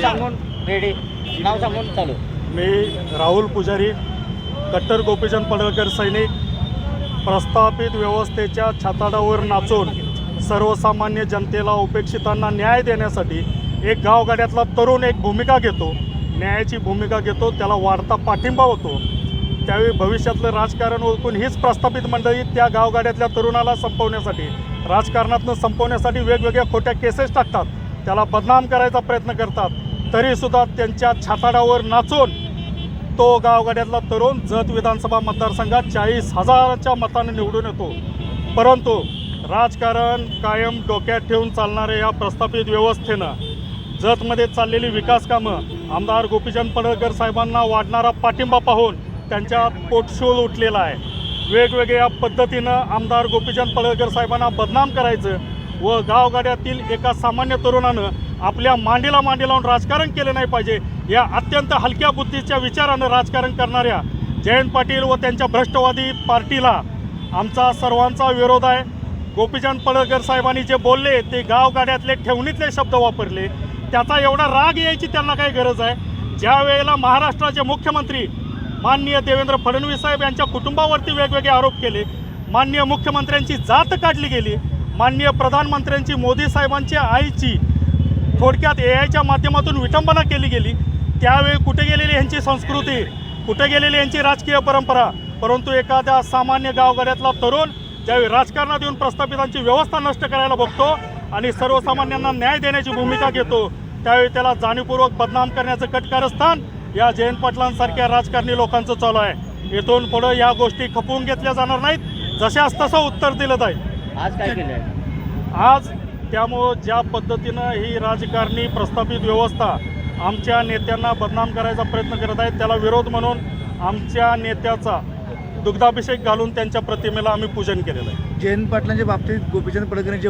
सांगून रेडी. नाव सांगून चालू. मी राहुल पुजारी कट्टर गोपीचंद पडळकर सैनिक प्रस्थापित व्यवस्थेच्या छाताडावर नाचून सर्वसामान्य जनतेला उपेक्षितांना न्याय देण्यासाठी एक गावगाड्यातला तरुण एक भूमिका घेतो. न्यायाची भूमिका घेतो त्याला वाढता पाठिंबा होतो. त्यावेळी भविष्यातलं राजकारण ओळखून हीच प्रस्थापित मंडळी त्या गावगाड्यातल्या तरुणाला संपवण्यासाठी राजकारणातनं संपवण्यासाठी वेगवेगळ्या खोट्या केसेस टाकतात. त्याला बदनाम करायचा प्रयत्न करतात. तरीसुद्धा त्यांच्या छाताडावर नाचून तो गावगाड्यातला तरुण जत विधानसभा मतदारसंघात चाळीस हजाराच्या मताने निवडून येतो. परंतु राजकारण कायम डोक्यात ठेवून चालणाऱ्या या प्रस्थापित व्यवस्थेनं जतमध्ये चाललेली विकास कामं आमदार गोपीचंद पडळकर साहेबांना वाढणारा पाठिंबा पाहून त्यांच्या पोटशूळ उठलेला आहे. वेगवेगळ्या पद्धतीनं आमदार गोपीचंद पडळकर साहेबांना बदनाम करायचं व गावगाड्यातील एका सामान्य तरुणानं आपल्या मांडीला मांडी लावून राजकारण केलं नाही पाहिजे या अत्यंत हलक्या बुद्धीच्या विचारानं राजकारण करणाऱ्या जयंत पाटील व त्यांच्या भ्रष्टवादी पार्टीला आमचा सर्वांचा विरोध आहे. गोपीचंद पडळकर साहेबांनी जे बोलले ते गावगाड्यातले ठेवणीतले शब्द वापरले. त्याचा एवढा राग यायची त्यांना काय गरज आहे. ज्या वेळेला महाराष्ट्राचे मुख्यमंत्री माननीय देवेंद्र फडणवीस साहेब यांच्या कुटुंबावरती वेगवेगळे आरोप केले माननीय मुख्यमंत्र्यांची जात काढली गेली माननीय प्रधानमंत्र्यांची मोदी साहेबांच्या आईची थोडक्यात ए आयच्या माध्यमातून विटंबना केली गेली. त्यावेळी कुठे गेलेली यांची संस्कृती? कुठे गेलेली यांची राजकीय परंपरा? परंतु एखाद्या सामान्य गावगाड्यातला तरुण ज्यावेळी राजकारणात येऊन प्रस्थापितांची व्यवस्था नष्ट करायला बघतो आणि सर्वसामान्यांना न्याय देण्याची भूमिका घेतो त्यावेळी त्याला जाणीवपूर्वक बदनाम करण्याचं कटकारस्थान या जयंत पाटलांसारख्या राजकारणी लोकांचं चालू आहे. इथून पुढं या गोष्टी खपवून घेतल्या जाणार नाहीत. जशास तसं उत्तर दिलं जाईल. आज काय केलं आहे आज त्यामुळं ज्या पद्धतीनं ही राजकारणी प्रस्थापित व्यवस्था आमच्या नेत्यांना बदनाम करायचा प्रयत्न करत आहेत त्याला विरोध म्हणून आमच्या नेत्याचा दुग्धाभिषेक घालून त्यांच्या प्रतिमेला आम्ही पूजन केलेलं आहे. जयंत पाटलांच्या बाबतीत गोपीचंद पडळकर यांचे